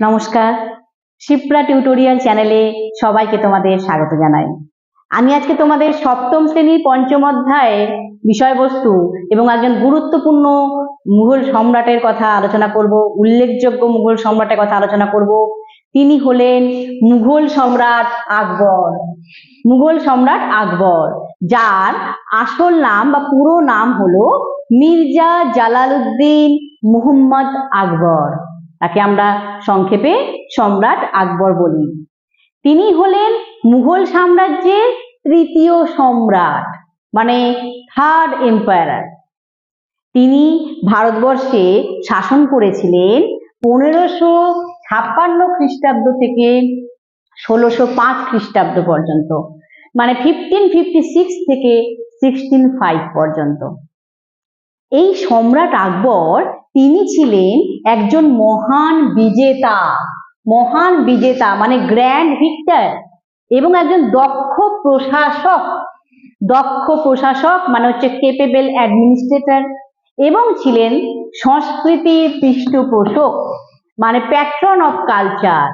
নমস্কার। শিপ্রা টিউটোরিয়াল চ্যানেলে সবাইকে তোমাদের স্বাগত জানাই। আমি আজকে তোমাদের সপ্তম শ্রেণির পঞ্চম অধ্যায়ের বিষয়বস্তু এবং একজন গুরুত্বপূর্ণ মুঘল সম্রাটের কথা আলোচনা করব, উল্লেখযোগ্য মুঘল সম্রাটের কথা আলোচনা করব। তিনি হলেন মুঘল সম্রাট আকবর। মুঘল সম্রাট আকবর, যার আসল নাম বা পুরো নাম হলো মির্জা জালালউদ্দিন মুহম্মদ আকবর। তাকে আমরা সংক্ষেপে সম্রাট আকবর বলি। তিনি হলেন মুঘল সাম্রাজ্যের তৃতীয় সম্রাট মানে থার্ড এম্পায়ার তিনি ভারতবর্ষে শাসন করেছিলেন পনেরোশো ছাপ্পান্ন খ্রিস্টাব্দ থেকে ষোলোশো পাঁচ খ্রিস্টাব্দ পর্যন্ত মানে ফিফটিন ফিফটি সিক্স থেকে সিক্সটিন ফাইভ পর্যন্ত। এই সম্রাট আকবর তিনি ছিলেন একজন মহান বিজেতা। মহান বিজেতা মানে গ্র্যান্ড ভিক্টর এবং একজন দক্ষ প্রশাসক। দক্ষ প্রশাসক মানে হচ্ছে কেপেবেল অ্যাডমিনিস্ট্রেটর এবং ছিলেন সংস্কৃতির পৃষ্ঠপোষক মানে প্যাট্রন অফ কালচার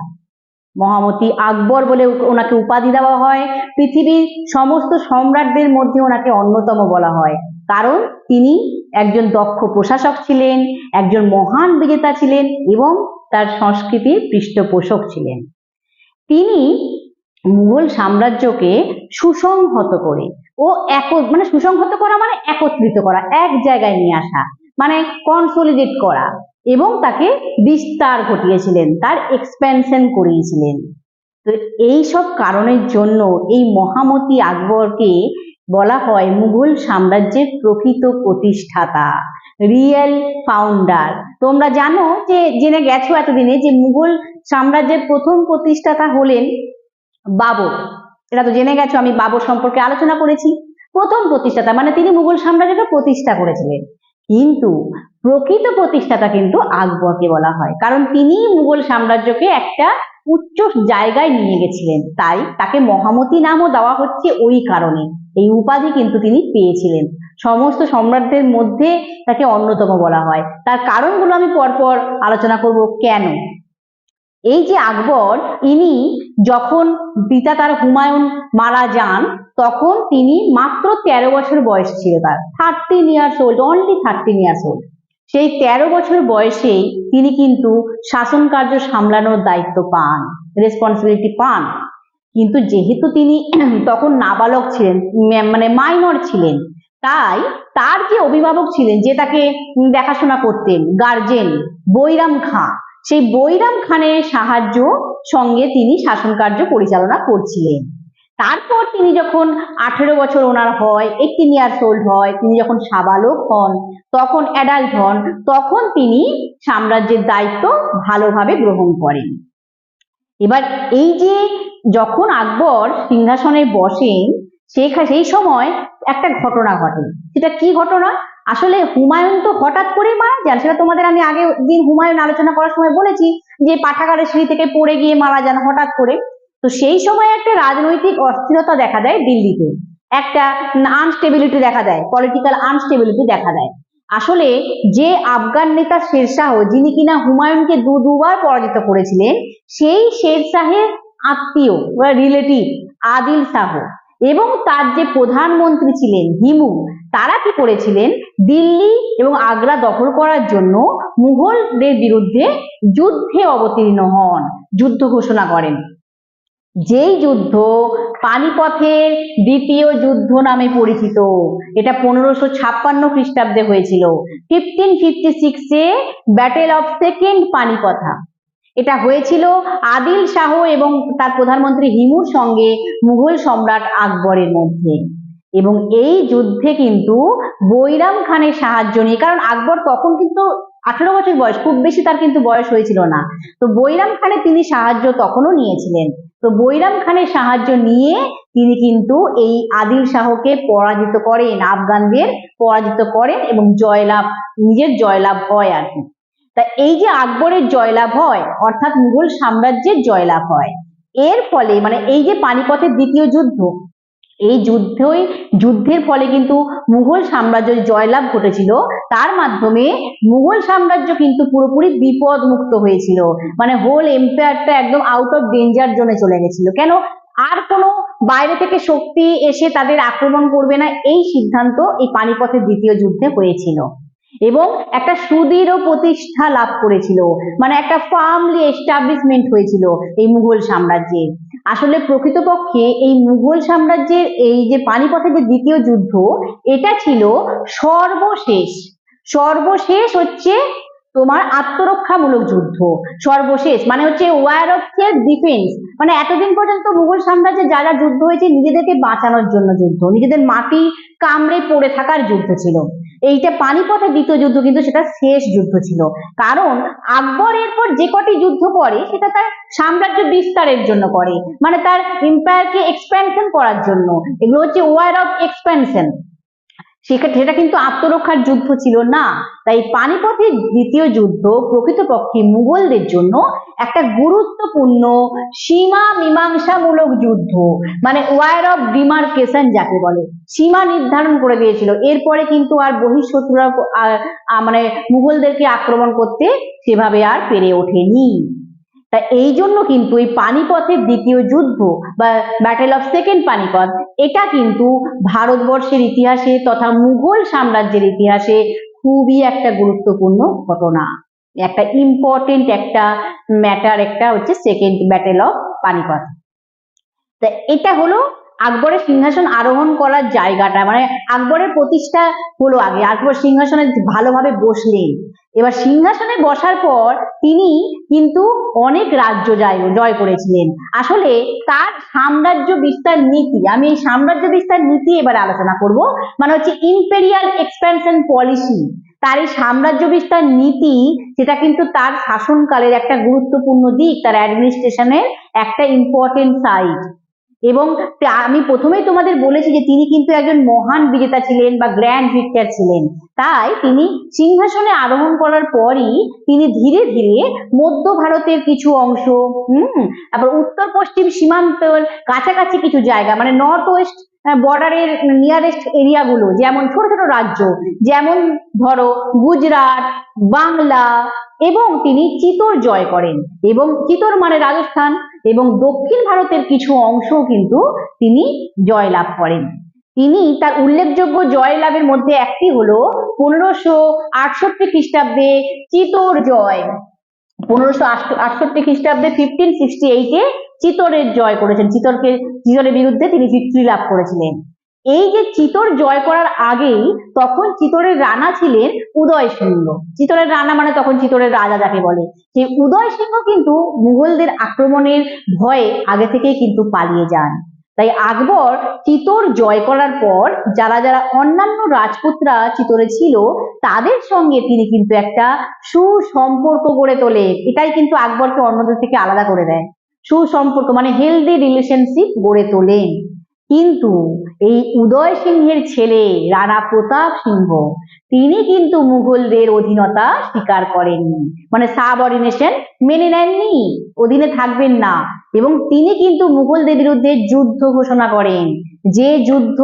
মহামতি আকবর বলে ওনাকে উপাধি দেওয়া হয়। পৃথিবীর সমস্ত সম্রাটদের মধ্যে ওনাকে অন্যতম বলা হয়। কারণ তিনি একজন দক্ষ প্রশাসক ছিলেন, একজন মহান বিজেতা ছিলেন এবং তার সংস্কৃতির পৃষ্ঠপোষক ছিলেন। তিনি মুঘল সাম্রাজ্যকে সুসংহত করে ও এক মানে সুসংহত করা মানে একত্রিত করা, এক জায়গায় নিয়ে আসা মানে কনসোলিডেট করা এবং তাকে বিস্তার ঘটিয়েছিলেন, তার এক্সপ্যানশন করিয়েছিলেন। তো এই সব কারণের জন্য এই মহামতি আকবরকে বলা হয় মুঘল সাম্রাজ্যের প্রকৃত প্রতিষ্ঠাতা, রিয়েল ফাউন্ডার। তোমরা জানো যে, জেনে গেছো এতদিনে যে মুঘল সাম্রাজ্যের প্রথম প্রতিষ্ঠাতা হলেন বাবর। এটা তো জেনে গেছো, আমি বাবর সম্পর্কে আলোচনা করেছি। প্রথম প্রতিষ্ঠাতা মানে তিনি মুঘল সাম্রাজ্যটা প্রতিষ্ঠা করেছিলেন। কিন্তু প্রকৃত প্রতিষ্ঠাতা কিন্তু আকবরকে বলা হয়। কারণ তিনি মুঘল সাম্রাজ্যকে একটা উচ্চ জায়গায় নিয়ে গেছিলেন। তাই তাকে মহামতি নামও দেওয়া হচ্ছে ওই কারণে। এই উপাধি কিন্তু তিনি পেয়েছিলেন। সমস্ত সম্রাটদের মধ্যে তাকে অন্যতম বলা হয়। তার কারণগুলো আমি পরপর আলোচনা করব। কেন? এই যে আকবর, ইনি যখন পিতা তার হুমায়ুন মারা যান, তখন তিনি মাত্র তেরো বছর বয়স ছিল তার। Thirteen years old only thirteen years old সেই তেরো বছর বয়সেই তিনি কিন্তু শাসন কার্য সামলানোর দায়িত্ব পান রেসপন্সিবিলিটি পান। কিন্তু যেহেতু তিনি তখন নাবালক ছিলেন মানে মাইনর ছিলেন, তাই তার যে অভিভাবক ছিলেন, যে তাকে দেখাশোনা করতেন গার্জেন বৈরাম খাঁ সেই বৈরাম খানের সাহায্য সঙ্গে তিনি শাসন কার্য পরিচালনা করছিলেন। তারপর তিনি যখন আঠেরো বছর ওনার হয় এইটিন ইয়ার্স ওল্ড হয়, তিনি যখন সাবালক হন, তখন অ্যাডাল্ট হন, তখন তিনি সাম্রাজ্যের দায়িত্ব ভালোভাবে গ্রহণ করেন। এবার এই যে যখন আকবর সিংহাসনে বসেন সেই সময় একটা ঘটনা ঘটে। সেটা কি ঘটনা? আসলে হুমায়ুন তো হঠাৎ করেই মারা যান, সেটা তোমাদের আমি আগে দিন হুমায়ুন আলোচনা করার সময় বলেছি যে পাঠাগারের সিঁড়ি থেকে পড়ে গিয়ে মারা যান হঠাৎ করে। তো সেই সময় একটা রাজনৈতিক অস্থিরতা দেখা দেয় দিল্লিতে। একটা আনস্টেবিলিটি দেখা দেয় পলিটিক্যাল আনস্টেবিলিটি দেখা দেয়। আসলে যে আফগান নেতা শেরশাহ, যিনি কিনা হুমায়ুনকে দু দুবার পরাজিত করেছিলেন, সেই শেরশাহের আত্মীয় বা রিলেটিভ আদিল শাহ। এবং তার যে প্রধানমন্ত্রী ছিলেন হিমু, তারা কি করেছিলেন? দিল্লি এবং আগ্রা দখল করার জন্য মুঘলদের বিরুদ্ধে যুদ্ধে অবতীর্ণ হন, যুদ্ধ ঘোষণা করেন। যেই যুদ্ধ পানিপথের দ্বিতীয় যুদ্ধ নামে পরিচিত, এটা পনেরোশো ছাপ্পান্ন খ্রিস্টাব্দে হয়েছিল। ফিফটিন ফিফটি সিক্সে ব্যাটেল অফ সেকেন্ড পানিপথা এটা হয়েছিল আদিল শাহ এবং তার প্রধানমন্ত্রী হিমুর সঙ্গে মুঘল সম্রাট আকবরের মধ্যে। এবং এই যুদ্ধে কিন্তু বৈরাম খানের সাহায্য নিয়ে, কারণ আকবর তখন কিন্তু আঠারো বছর বয়স, খুব বেশি তার কিন্তু বয়স হয়েছিল না। তো বৈরাম খানের তিনি সাহায্য তখনও নিয়েছিলেন। তো বৈরাম খানের সাহায্য নিয়ে তিনি কিন্তু এই আদিল শাহকে পরাজিত করেন, আফগানদের পরাজিত করেন এবং জয়লাভ, নিজের জয়লাভ হয় আর কি। তা এই যে আকবরের জয়লাভ হয়, অর্থাৎ মুঘল সাম্রাজ্যের জয়লাভ হয়, এর ফলে মানে এই যে পানিপথের দ্বিতীয় যুদ্ধ, এই যুদ্ধই, যুদ্ধের ফলে কিন্তু মুঘল সাম্রাজ্য জয়লাভ ঘটেছিল। তার মাধ্যমে মুঘল সাম্রাজ্য কিন্তু পুরোপুরি বিপদ মুক্ত হয়েছিল। মানে হোল এম্পায়ারটা একদম আউট অফ ডেঞ্জার জোনে চলে গেছিল। কেন? আর কোনো বাইরে থেকে শক্তি এসে তাদের আক্রমণ করবে না, এই সিদ্ধান্ত এই পানিপথের দ্বিতীয় যুদ্ধে হয়েছিল। এবং একটা সুদৃঢ় প্রতিষ্ঠা লাভ করেছিল। মানে একটা ফার্মলি এস্টাবলিশমেন্ট হয়েছিল এই মুঘল সাম্রাজ্যের। আসলে প্রকৃতপক্ষে এই মুঘল সাম্রাজ্যের এই যে পানিপথের যে দ্বিতীয় যুদ্ধ, এটা ছিল সর্বশেষ। সর্বশেষ হচ্ছে তোমার আত্মরক্ষামূলক যুদ্ধ, সর্বশেষ মানে হচ্ছে ওয়ার অফ সেলফ ডিফেন্স মানে এতদিন পর্যন্ত মুঘল সাম্রাজ্যে যা যা যুদ্ধ হয়েছে নিজেদেরকে বাঁচানোর জন্য যুদ্ধ, নিজেদের মাটি কামড়ে পড়ে থাকার যুদ্ধ ছিল। এইটা পানিপথের দ্বিতীয় যুদ্ধ কিন্তু সেটা শেষ যুদ্ধ ছিল। কারণ আকবর এরপর যে কটি যুদ্ধ করে, সেটা তার সাম্রাজ্য বিস্তারের জন্য করে মানে তার এম্পায়ারকে এক্সপ্যানশন করার জন্য। এগুলো হচ্ছে ওয়ার অফ এক্সপ্যানশন সেক্ষেত্রে সেটা কিন্তু আত্মরক্ষার যুদ্ধ ছিল না। তাই পানিপথের দ্বিতীয় যুদ্ধ প্রকৃতপক্ষে মুঘলদের জন্য একটা গুরুত্বপূর্ণ সীমা মীমাংসামূলক যুদ্ধ মানে ওয়ার অফ ডিমার্কেশন যাকে বলে। সীমা নির্ধারণ করে দিয়েছিল। এরপরে কিন্তু আর বহিঃশত্রুরা মানে মুঘলদেরকে আক্রমণ করতে সেভাবে আর পেরে ওঠেনি। তা এই জন্য কিন্তু এই পানিপথের দ্বিতীয় যুদ্ধ বা ব্যাটেল অফ সেকেন্ড পানিপথ, এটা কিন্তু ভারতবর্ষের ইতিহাসে তথা মুঘল সাম্রাজ্যের ইতিহাসে খুবই একটা গুরুত্বপূর্ণ ঘটনা। একটা ইম্পর্টেন্ট একটা ম্যাটার একটা হচ্ছে সেকেন্ড ব্যাটেল অফ পানিপথ। তা এটা হলো আকবরের সিংহাসন আরোহণ করার জায়গাটা মানে আকবরের প্রতিষ্ঠা হলো আগে। আকবর সিংহাসনে ভালোভাবে বসলেন। এবার সিংহাসনে বসার পর তিনি কিন্তু অনেক রাজ্য জয় জয় করেছিলেন। আসলে তার সাম্রাজ্য বিস্তার নীতি, আমি এই সাম্রাজ্য বিস্তার নীতি এবার আলোচনা করব মানে হচ্ছে ইম্পেরিয়াল এক্সপ্যানশন পলিসি তার এই সাম্রাজ্য বিস্তার নীতি, সেটা কিন্তু তার শাসনকালের একটা গুরুত্বপূর্ণ দিক, তার অ্যাডমিনিস্ট্রেশনের একটা ইম্পর্টেন্ট সাইড এবং আমি প্রথমেই তোমাদের বলেছি যে তিনি কিন্তু একজন মহান বিজেতা ছিলেন বা গ্র্যান্ড ভিক্টর ছিলেন। তাই তিনি সিংহাসনে আরোহণ করার পরই তিনি ধীরে ধীরে মধ্য ভারতের কিছু অংশ, হুম আবার উত্তর পশ্চিম সীমান্তর কাছাকাছি কিছু জায়গা মানে নর্থ ওয়েস্ট বর্ডারের নিয়ারেস্ট এরিয়াগুলো যেমন ছোট ছোট রাজ্য, যেমন ধরো গুজরাট, বাংলা, এবং তিনি চিতোর জয় করেন। এবং চিতোর মানে রাজস্থান এবং দক্ষিণ ভারতের কিছু অংশ কিন্তু তিনি জয়লাভ করেন। তিনি তার উল্লেখযোগ্য জয়লাভের মধ্যে একটি হলো পনেরোশো আটষট্টি খ্রিস্টাব্দে চিতোর জয়। পনেরোশো আটষট্টি খ্রিস্টাব্দে ফিফটিন সিক্সটি এইটে চিতরের জয় করেছেন। চিতরকে, চিতরের বিরুদ্ধে তিনি ভিক্টরি লাভ করেছিলেন। এই যে চিতোর জয় করার আগেই তখন চিতোরের রানা ছিলেন উদয় সিংহ। চিতরের রানা মানে তখন চিতোরের রাজা যাকে বলে। সেই উদয় সিংহ কিন্তু মুঘলদের আক্রমণের ভয়ে আগে থেকেই কিন্তু পালিয়ে যান। তাই আকবর চিতোর জয় করার পর যারা যারা অন্যান্য রাজপুতরা চিতোরে ছিল, তাদের সঙ্গে তিনি কিন্তু একটা সুসম্পর্ক গড়ে তোলেন। এটাই কিন্তু আকবরকে অন্যদের থেকে আলাদা করে দেয়। সুসম্পর্ক মানে হেলদি রিলেশনশিপ গড়ে তোলেন। কিন্তু এই উদয় সিংহের ছেলে রানা প্রতাপ সিংহ, তিনি কিন্তু মুঘলদের অধীনতা স্বীকার করেননি। মানে সাবঅর্ডিনেশন মেনে নেননি, অধীনে থাকবেন না। এবং তিনি কিন্তু মুঘলদের বিরুদ্ধে যুদ্ধ ঘোষণা করেন। যে যুদ্ধ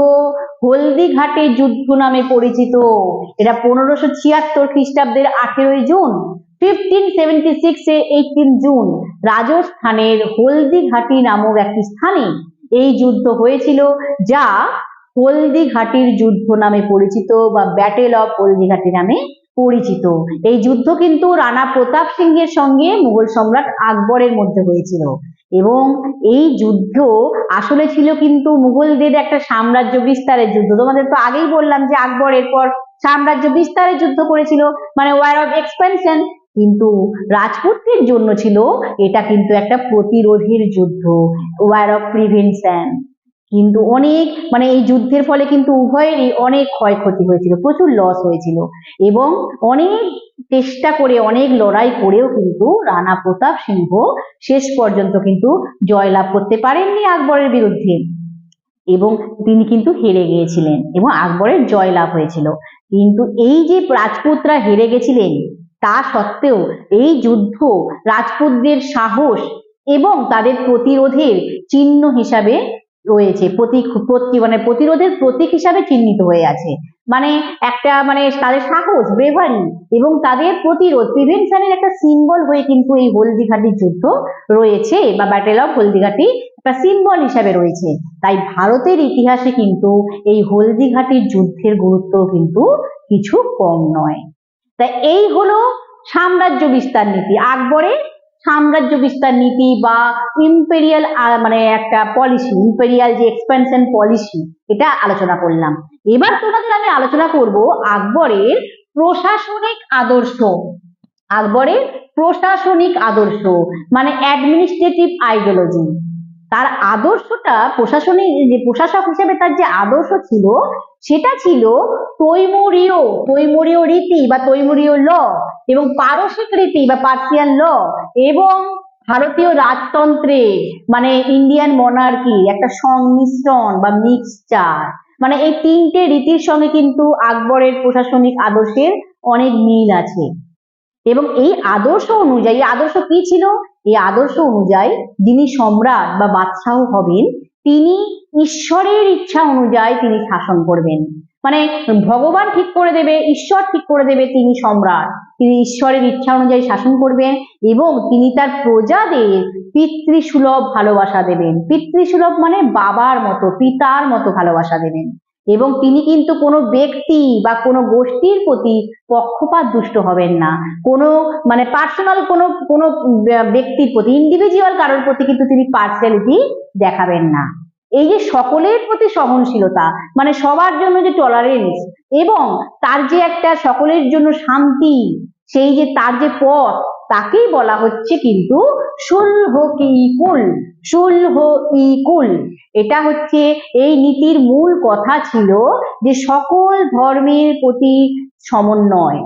হলদিঘাটের যুদ্ধ নামে পরিচিত, এটা পনেরোশো ছিয়াত্তর খ্রিস্টাব্দের আঠেরোই জুন ফিফটিন সেভেন্টি সিক্স এ এইটিন জুন, রাজস্থানের হলদিঘাটি নামক একটি স্থানে এই যুদ্ধ হয়েছিল যা হলদিঘাটির যুদ্ধ নামে পরিচিত বা ব্যাটেল অফ হলদিঘাটি নামে পরিচিত। এই যুদ্ধ কিন্তু রানা প্রতাপ সিংহের সঙ্গে মুঘল সম্রাট আকবরের মধ্যে হয়েছিল। এবং এই যুদ্ধ আসলে ছিল কিন্তু মুঘলদের একটা সাম্রাজ্য বিস্তারের যুদ্ধ। তোমাদের তো আগেই বললাম যে আকবর এরপর সাম্রাজ্য বিস্তারের যুদ্ধ করেছিল মানে ওয়ার অফ এক্সপেনশন কিন্তু রাজপুতদের জন্য ছিল এটা কিন্তু একটা প্রতিরোধের যুদ্ধ ওয়ার অফ প্রিভেনশন কিন্তু অনেক মানে এই যুদ্ধের ফলে কিন্তু উভয়েরই অনেক ক্ষয়ক্ষতি হয়েছিল, প্রচুর লস হয়েছিল। এবং অনেক চেষ্টা করে, অনেক লড়াই করেও কিন্তু রানা প্রতাপ সিংহ শেষ পর্যন্ত কিন্তু জয়লাভ করতে পারেননি আকবরের বিরুদ্ধে। এবং তিনি কিন্তু হেরে গিয়েছিলেন এবং আকবরের জয়লাভ হয়েছিল। কিন্তু এই যে রাজপুতরা হেরে গেছিলেন তা সত্ত্বেও এই যুদ্ধ রাজপুতদের সাহস এবং তাদের প্রতিরোধের চিহ্ন হিসাবে রয়েছে, প্রতীক, প্রতি মানে প্রতিরোধের প্রতীক হিসাবে চিহ্নিত হয়ে আছে। মানে একটা মানে তাদের সাহস ব্রেভারি এবং তাদের প্রতিরোধ প্রিভেনশনের একটা সিম্বল হয়ে কিন্তু এই হলদিঘাটির যুদ্ধ রয়েছে বা ব্যাটেল অফ হলদিঘাটি একটা সিম্বল হিসাবে রয়েছে। তাই ভারতের ইতিহাসে কিন্তু এই হলদিঘাটির যুদ্ধের গুরুত্ব কিন্তু কিছু কম নয়। তাই এই হলো সাম্রাজ্য বিস্তার নীতি। আকবরের সাম্রাজ্য বিস্তার নীতি বা ইম্পেরিয়াল মানে একটা পলিসি ইম্পেরিয়াল যে এক্সপেনশন পলিসি এটা আলোচনা করলাম। এবার তোমাদের আমি আলোচনা করব আকবরের প্রশাসনিক আদর্শ। আকবরের প্রশাসনিক আদর্শ মানে অ্যাডমিনিস্ট্রেটিভ আইডিওলজি তার আদর্শটা প্রশাসনিক, যে প্রশাসক হিসেবে তার যে আদর্শ ছিল, সেটা ছিল তৈমুরীয় তৈমুরীয় রীতি বা তৈমুরীয় ল এবং পারসিক রীতি বা পার্সিয়ান ল এবং ভারতীয় রাজতন্ত্রে মানে ইন্ডিয়ান মনার্কি, একটা সংমিশ্রণ বা মিক্সচার মানে এই তিনটে রীতির সঙ্গে কিন্তু আকবরের প্রশাসনিক আদর্শের অনেক মিল আছে। এবং এই আদর্শ অনুযায়ী আদর্শ কি ছিল? এই আদর্শ অনুযায়ী যিনি সম্রাট বা বাদশাহ হবেন, তিনি ঈশ্বরের ইচ্ছা অনুযায়ী তিনি শাসন করবেন। মানে ভগবান ঠিক করে দেবে, ঈশ্বর ঠিক করে দেবে তিনি সম্রাট। তিনি ঈশ্বরের ইচ্ছা অনুযায়ী শাসন করবেন এবং তিনি তার প্রজাদের পিতৃসুলভ ভালোবাসা দেবেন। পিতৃসুলভ মানে বাবার মতো, পিতার মতো ভালোবাসা দেবেন। এবং তিনি কিন্তু কোনো ব্যক্তি বা কোনো গোষ্ঠীর প্রতি পক্ষপাত দুষ্ট হবেন না। কোনো মানে পার্সোনাল কোনো কোনো ব্যক্তির প্রতি ইন্ডিভিজুয়াল কারোর প্রতি কিন্তু তিনি পার্সিয়ালিটি দেখাবেন না। এই যে সকলের প্রতি সহনশীলতা মানে সবার জন্য যে টলারেন্স এবং তার যে একটা সকলের জন্য শান্তি, সেই যে তার যে পথ, তাকেই বলা হচ্ছে কিন্তু সুলহ ইকুল সুলহ ইকুল এটা হচ্ছে এই নীতির মূল কথা ছিল যে সকল ধর্মের প্রতি সমন্বয়,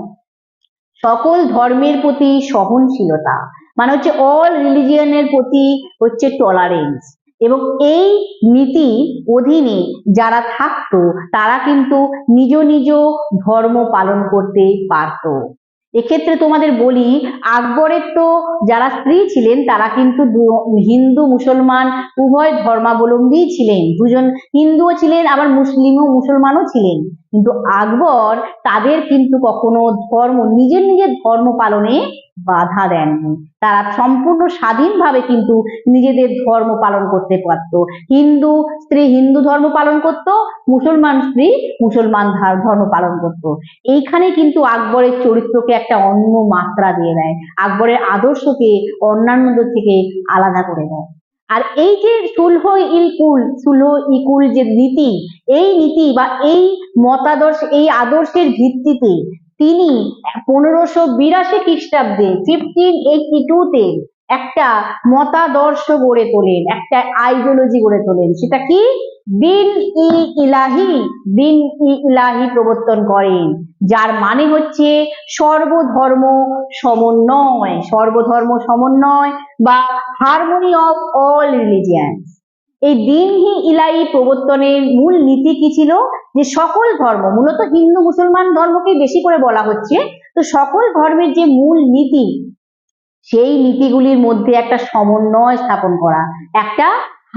সকল ধর্মের প্রতি সহনশীলতা মানে হচ্ছে অল রিলিজিয়নের প্রতি হচ্ছে টলারেন্স এবং এই নীতি অধীনে যারা থাকত, তারা কিন্তু নিজ নিজ ধর্ম পালন করতে পারত। এক্ষেত্রে তোমাদের বলি, আকবরের তো যারা স্ত্রী ছিলেন, তারা কিন্তু হিন্দু, মুসলমান, উভয় ধর্মাবলম্বী ছিলেন। দুজন হিন্দুও ছিলেন, আবার মুসলিমও, মুসলমানও ছিলেন। কিন্তু আকবর তাদের কিন্তু কখনো ধর্ম, নিজের নিজের ধর্ম পালনে বাধা দেননি। তারা সম্পূর্ণ স্বাধীনভাবে কিন্তু নিজেদের ধর্ম পালন করতে পারত। হিন্দু স্ত্রী হিন্দু ধর্ম পালন করত, মুসলমান স্ত্রী মুসলমান ধর্ম পালন করত। এইখানে কিন্তু আকবরের চরিত্রকে একটা অন্য মাত্রা দিয়ে দেয়। আকবরের আদর্শকে অন্যান্যদের থেকে আলাদা করে দেয়। আর এই যে সুলহ ইলকুল সুলহ ইকুল যে নীতি, এই নীতি বা এই মতাদর্শ, এই আদর্শের ভিত্তিতে তিনি পনেরোশো বিরাশি খ্রিস্টাব্দে ফিফটিন এইটি টুতে একটা মতাদর্শ গড়ে তোলেন, একটা আইডিওলজি গড়ে তোলেন। সেটা কি? দিন ই ইলাহি, দিন ই ইলাহি প্রবর্তন করেন। যার মানে হচ্ছে সর্বধর্ম সমন্বয় সর্বধর্ম সমন্বয় বা হারমোনি অফ অল রিলিজিয়ান্স এই দিনহি ইলাই প্রবর্তনের মূল নীতি কি ছিল? যে সকল ধর্ম, মূলত হিন্দু মুসলমান ধর্মকে বেশি করে বলা হচ্ছে, তো সকল ধর্মের যে মূল নীতি সেই নীতিগুলির মধ্যে একটা সমন্বয় স্থাপন করা, একটা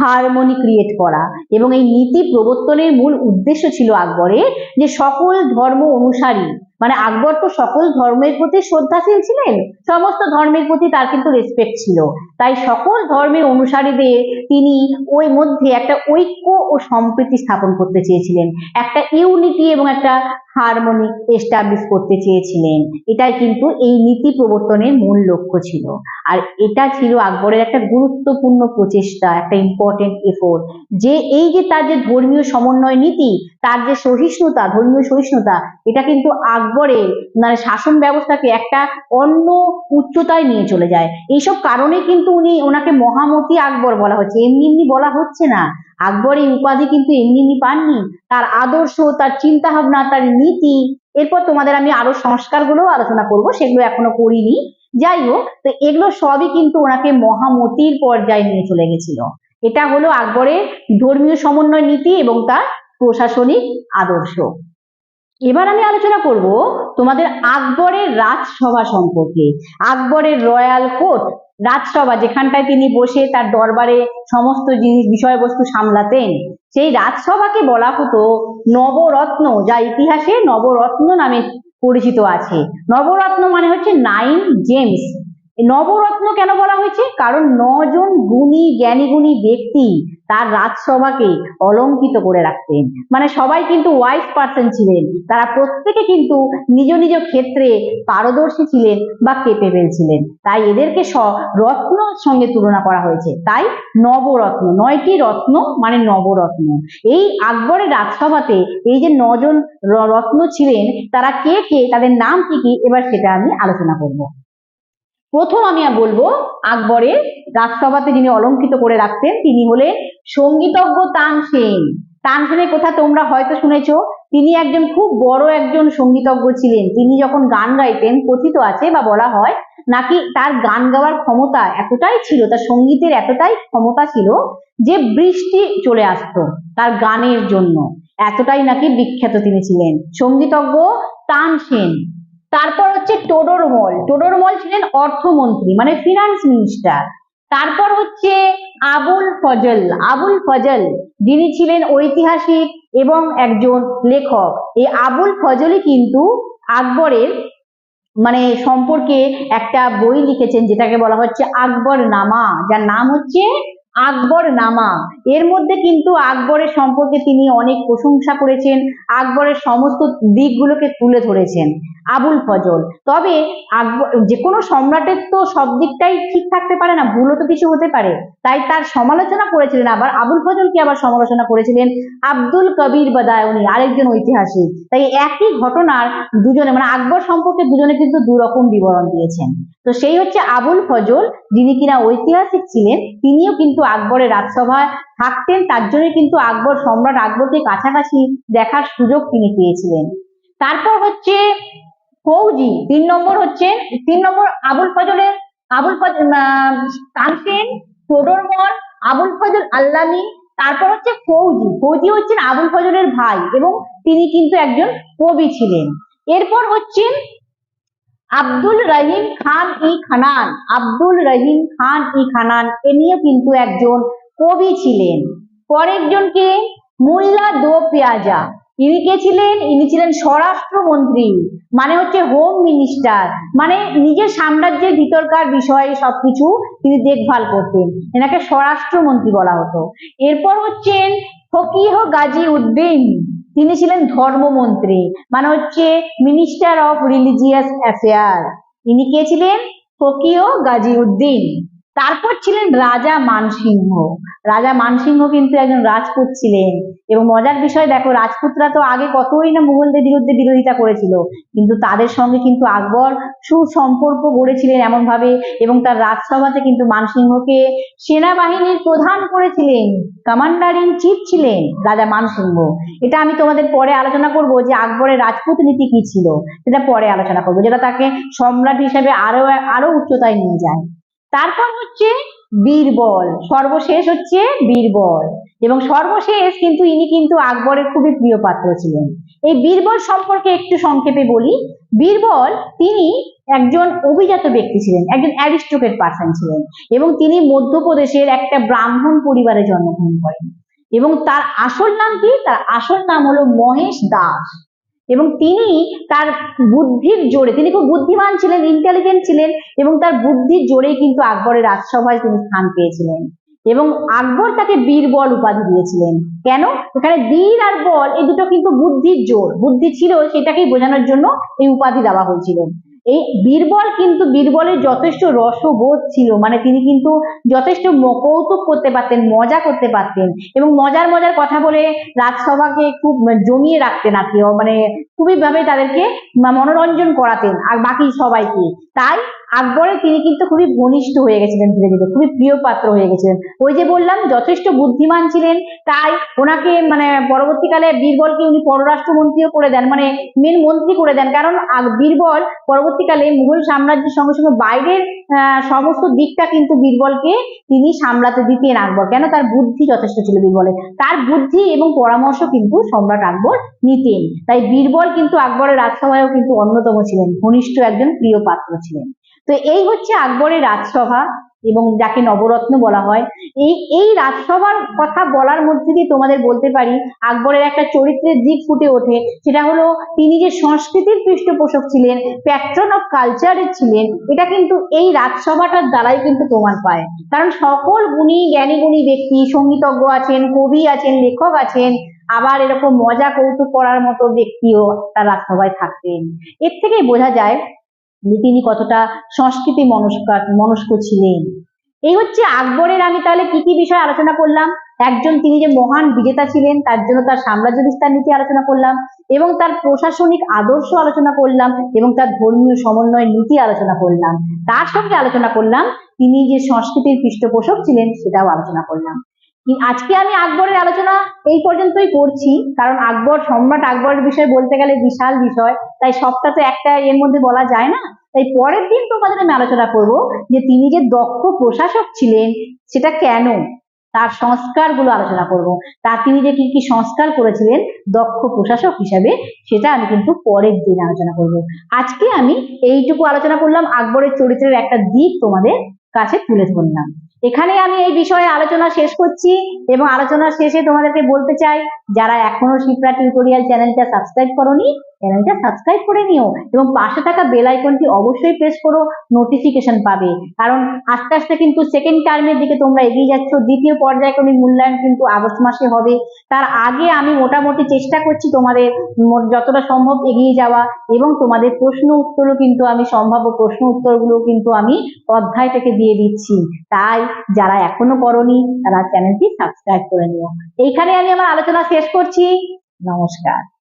হারমোনি ক্রিয়েট করা এবং এই নীতি প্রবর্তনের মূল উদ্দেশ্য ছিল আকবরের যে সকল ধর্ম অনুসারী মানে আকবর তো সকল ধর্মের প্রতি শ্রদ্ধাশীল ছিলেন। সমস্ত ধর্মের প্রতি তার কিন্তু রেসপেক্ট ছিল। তাই সকল ধর্মের অনুসারীদের তিনি ওই মধ্যে একটা ঐক্য ও সম্প্রীতি স্থাপন করতে চেয়েছিলেন। একটা ইউনিটি এবং একটা হারমোনি এস্টাবলিশ করতে চেয়েছিলেন। এটাই কিন্তু এই নীতি প্রবর্তনের মূল লক্ষ্য ছিল। আর এটা ছিল আকবরের একটা গুরুত্বপূর্ণ প্রচেষ্টা, একটা ইম্পর্টেন্ট এফোর্ট যে এই যে তার যে ধর্মীয় সমন্বয় নীতি, তার যে সহিষ্ণুতা, ধর্মীয় সহিষ্ণুতা, এটা কিন্তু আকবরের মানে শাসন ব্যবস্থাকে একটা অন্য উচ্চতায় নিয়ে চলে যায়। এইসব কারণে কিন্তু উনি ওনাকে মহামতি আকবর বলা হচ্ছে। এমনি এমনি বলা হচ্ছে না। আকবর এই উপাধি কিন্তু এমনি এমনি পাননি। তার আদর্শ, তার চিন্তা ভাবনা তার নীতি, এরপর তোমাদের আমি আরও সংস্কারগুলো আলোচনা করব, সেগুলো এখনও করিনি। যাই হোক, তো এগুলো সবই কিন্তু ওনাকে মহামতির পর্যায়ে নিয়ে চলে গেছিল। এটা হলো আকবরের ধর্মীয় সমন্বয় নীতি এবং তার প্রশাসনিক আদর্শ। এবার আমি আলোচনা করব তোমাদের আকবরের রাজসভা সম্পর্কে। আকবরের রয়্যাল কোর্ট রাজসভা, যেখানটায় তিনি বসে তার দরবারে সমস্ত জিনিস, বিষয়বস্তু সামলাতেন, সেই রাজসভাকে বলা হতো নবরত্ন, যা ইতিহাসে নবরত্ন নামে পরিচিত আছে। নবরত্ন মানে হচ্ছে নাইন জেমস। নবরত্ন কেন বলা হয়েছে? কারণ নজন গুণী, জ্ঞানী গুণী ব্যক্তি তার রাজসভাকে অলঙ্কিত করে রাখতেন। মানে সবাই কিন্তু ওয়াইস পার্সন ছিলেন। তারা প্রত্যেকে কিন্তু নিজ নিজ ক্ষেত্রে পারদর্শী ছিলেন বা কেপেবেল ছিলেন। তাই এদেরকে স রত্নর সঙ্গে তুলনা করা হয়েছে। তাই নবরত্ন, নয়টি রত্ন মানে নবরত্ন। এই আকবরের রাজসভাতে এই যে নজন রত্ন ছিলেন, তারা কে কে, তাদের নাম কি কি, এবার সেটা আমি আলোচনা করব। প্রথম আমি বলব, আকবরের রাজসভাতে যিনি অলঙ্কিত করে রাখতেন, তিনি হলেন সঙ্গীতজ্ঞ তানসেন তানসেনের কথা তোমরা হয়তো শুনেছো, তিনি একজন খুব বড় একজন সঙ্গীতজ্ঞ ছিলেন। তিনি যখন গান গাইতেন, কথিত আছে বা বলা হয়, নাকি তার গান গাওয়ার ক্ষমতা এতটাই ছিল, তার সঙ্গীতের এতটাই ক্ষমতা ছিল, যে বৃষ্টি চলে আসতো তার গানের জন্য। এতটাই নাকি বিখ্যাত তিনি ছিলেন। সঙ্গীতজ্ঞ তানসেন তারপর হচ্ছে টোডরমল টোডরমল ছিলেন অর্থমন্ত্রী মানে ফিনান্স মিনিস্টার তারপর হচ্ছে আবুল ফজল। আবুল ফজল যিনি ছিলেন ঐতিহাসিক এবং একজন লেখক। এই আবুল ফজলই কিন্তু আকবরের মানে সম্পর্কে একটা বই লিখেছেন, যেটাকে বলা হচ্ছে আকবর নামা যার নাম হচ্ছে আকবর নামা। এর মধ্যে কিন্তু আকবরের সম্পর্কে তিনি অনেক প্রশংসা করেছেন, আকবরের সমস্ত দিকগুলোকে তুলে ধরেছেন, আবুল ফজল। তবে আকবর, যে কোনো সম্রাটের তো সব দিকটাই ঠিক থাকতে পারে না, ভুলও তো কিছু হতে পারে। তাই তার সমালোচনা করেছিলেন আবার, আবুল ফজলকে আবার সমালোচনা করেছিলেন? আব্দুল কবির বাদায়নি, আরেকজন ঐতিহাসিক। তাই একই ঘটনার দুজনে মানে আকবর সম্পর্কে দুজনে কিন্তু দু রকম বিবরণ দিয়েছেন। তো সেই হচ্ছে আবুল ফজল, যিনি কিনা ঐতিহাসিক ছিলেন, তিনিও কিন্তু আকবরের রাজসভায় থাকতেন, তার জন্য কিন্তু আকবর সম্রাট আকবরকে কাছাকাছি দেখার সুযোগ তিনি পেয়েছিলেন। তারপর হচ্ছে ফৌজি, তিন নম্বর হচ্ছে, তিন নম্বর আবুল ফজলের আবুল ফজল টোডরমল আবুল ফজল আল্লামি, তারপর হচ্ছে ফৌজি। ফৌজি হচ্ছেন আবুল ফজলের ভাই এবং তিনি কিন্তু একজন কবি ছিলেন। এরপর হচ্ছেন আব্দুল রহিম খান ই খানান। আব্দুল রহিম খান ই খানান। এ নিয়ে কিন্তু একজন কবি ছিলেন। পরেরজনকে মোল্লা দো পেয়াজা। ইনি কে ছিলেন? ইনি ছিলেন স্বরাষ্ট্রমন্ত্রী মানে হচ্ছে হোম মিনিস্টার মানে নিজের সাম্রাজ্যের ভিতরকার বিষয়ে সবকিছু তিনি দেখভাল করতেন। এনাকে স্বরাষ্ট্রমন্ত্রী বলা হতো। এরপর হচ্ছেন ফকিহ গাজী উদ্দিন। তিনি ছিলেন ধর্মমন্ত্রী মানে হচ্ছে মিনিস্টার অফ রিলিজিয়াস অ্যাফেয়ার তিনি কে ছিলেন? ফকিও গাজী উদ্দিন তারপর ছিলেন রাজা মানসিংহ। রাজা মানসিংহ কিন্তু একজন রাজপুত ছিলেন। এবং মজার বিষয়, দেখো, রাজপুতরা তো আগে কতই না মুঘলদের বিরুদ্ধে বিরোধিতা করেছিল, কিন্তু তাদের সঙ্গে কিন্তু আকবর সুসম্পর্ক গড়েছিলেন এমন ভাবে এবং তার রাজসভাতে কিন্তু মানসিংহকে সেনাবাহিনীর প্রধান করেছিলেন কমান্ডার ইন চিফ ছিলেন রাজা মানসিংহ। এটা আমি তোমাদের পরে আলোচনা করব যে আকবরের রাজপুত নীতি কি ছিল, সেটা পরে আলোচনা করব, যেটা তাকে সম্রাট হিসেবে আরও আরও উচ্চতায় নিয়ে যায়। তারপর হচ্ছে বীরবল। সর্বশেষ হচ্ছে বীরবল। এবং সর্বশেষ কিন্তু ইনি কিন্তু আকবরের খুবই প্রিয় পাত্র ছিলেন। এই বীরবল সম্পর্কে একটু সংক্ষেপে বলি। বীরবল তিনি একজন অভিজাত ব্যক্তি ছিলেন, একজন অ্যারিস্টোক্রেট পার্সন ছিলেন এবং তিনি মধ্যপ্রদেশের একটা ব্রাহ্মণ পরিবারে জন্মগ্রহণ করেন। এবং তার আসল নাম কি? তার আসল নাম হলো মহেশ দাস। এবং তিনি তার বুদ্ধির জোরে, তিনি খুব বুদ্ধিমান ছিলেন ইন্টেলিজেন্ট ছিলেন এবং তার বুদ্ধির জোরেই কিন্তু আকবরের রাজসভায় তিনি স্থান পেয়েছিলেন। এবং আকবর তাকে বীরবল উপাধি দিয়েছিলেন। কেন? এখানে বীর আর বল, এই দুটো কিন্তু বুদ্ধির জোর। বুদ্ধি ছিল সেটাকেই বোঝানোর জন্য এই উপাধি দেওয়া হয়েছিল। এই বীরবল কিন্তু বীরবলের যথেষ্ট রসবোধ ছিল। মানে তিনি কিন্তু যথেষ্ট কৌতুক করতে পারতেন, মজা করতে পারতেন এবং মজার মজার কথা বলে রাজসভাকে খুব জমিয়ে রাখতেন আর কি মানে খুবই ভাবে তাদেরকে মনোরঞ্জন করাতেন আর বাকি সবাইকে। তাই আকবরের তিনি কিন্তু খুবই ঘনিষ্ঠ হয়ে গেছিলেন ধীরে ধীরে, খুবই প্রিয় পাত্র হয়ে গেছিলেন। ওই যে বললাম, যথেষ্ট বুদ্ধিমান ছিলেন, তাই ওনাকে মানে পরবর্তীকালে বীরবলকে উনি পররাষ্ট্রমন্ত্রীও করে দেন মানে মেন মন্ত্রী করে দেন। কারণ বীরবল পরবর্তীকালে মুঘল সাম্রাজ্যের সঙ্গে সঙ্গে বাইরের সমস্ত দিকটা কিন্তু বীরবলকে তিনি সামলাতে দিতেন আকবর। কেন? তার বুদ্ধি যথেষ্ট ছিল বীরবলের। তার বুদ্ধি এবং পরামর্শ কিন্তু সম্রাট আকবর নিতেন। তাই বীরবল কিন্তু আকবরের রাজসভায়ও কিন্তু অন্যতম ছিলেন, ঘনিষ্ঠ একজন প্রিয় পাত্র ছিলেন। তো এই হচ্ছে আকবরের রাজসভা এবং যাকে নবরত্ন বলা হয়। এই এই রাজসভার কথা বলার মধ্যে দিয়ে তোমাদের বলতে পারি, আকবরের একটা চরিত্রের দিক ফুটে ওঠে। সেটা হলো তিনি যে সংস্কৃতির পৃষ্ঠপোষক ছিলেন প্যাট্রন অফ কালচারের ছিলেন, এটা কিন্তু এই রাজসভাটার দ্বারাই কিন্তু প্রমাণ পায়। কারণ সকল গুণী, জ্ঞানী গুণী ব্যক্তি, সঙ্গীতজ্ঞ আছেন, কবি আছেন, লেখক আছেন, আবার এরকম মজা কৌতুক করার মতো ব্যক্তিও তার রাজসভায় থাকতেন। এর থেকেই বোঝা যায় তিনি কতটা সংস্কৃতি মনস্ক মনস্ক ছিলেন। এই হচ্ছে আকবরের, আমি তাহলে কি কি বিষয় আলোচনা করলাম? একজন তিনি যে মহান বিজেতা ছিলেন, তার জন্য তার সাম্রাজ্য বিস্তার নীতি আলোচনা করলাম এবং তার প্রশাসনিক আদর্শ আলোচনা করলাম এবং তার ধর্মীয় সমন্বয় নীতি আলোচনা করলাম। তার সঙ্গে আলোচনা করলাম, তিনি যে সংস্কৃতির পৃষ্ঠপোষক ছিলেন, সেটাও আলোচনা করলাম। আজকে আমি আকবরের আলোচনা এই পর্যন্তই করছি, কারণ আকবর, সম্রাট আকবরের বিষয়ে বলতে গেলে বিশাল বিষয়, তাই সবটা তো একটা এর মধ্যে বলা যায় না। তাই পরের দিন তোমাদের আমি আলোচনা করব যে তিনি যে দক্ষ প্রশাসক ছিলেন, সেটা কেন? তার সংস্কারগুলো আলোচনা করব। তা তিনি যে কি কি সংস্কার করেছিলেন দক্ষ প্রশাসক হিসাবে, সেটা আমি কিন্তু পরের দিন আলোচনা করব। আজকে আমি এইটুকু আলোচনা করলাম, আকবরের চরিত্রের একটা দিক তোমাদের কাছে তুলে ধরলাম। এখানে আমি এই বিষয়ে আলোচনা শেষ করছি এবং আলোচনা শেষে তোমাদেরকে বলতে চাই, যারা এখনও শিপ্রা টিউটোরিয়াল চ্যানেলটা সাবস্ক্রাইব করোনি চ্যানেলটা সাবস্ক্রাইব করে নিও এবং পাশে থাকা বেল আইকনটি অবশ্যই প্রেস করো নোটিফিকেশন পাবে। কারণ আস্তে আস্তে কিন্তু সেকেন্ড টার্মের দিকে তোমরা এগিয়ে যাচ্ছ, দ্বিতীয় পর্যায়ক্রমিক মূল্যায়ন কিন্তু আগস্ট মাসে হবে। তার আগে আমি মোটামুটি চেষ্টা করছি তোমাদের যতটা সম্ভব এগিয়ে যাওয়া এবং তোমাদের প্রশ্ন উত্তরও কিন্তু আমি সম্ভাব্য প্রশ্ন উত্তরগুলো কিন্তু আমি অধ্যায় থেকে দিয়ে দিচ্ছি। তাই যারা এখনও করনি, তারা চ্যানেলটি সাবস্ক্রাইব করে নিও। এইখানে আমি আমার আলোচনা শেষ করছি। নমস্কার।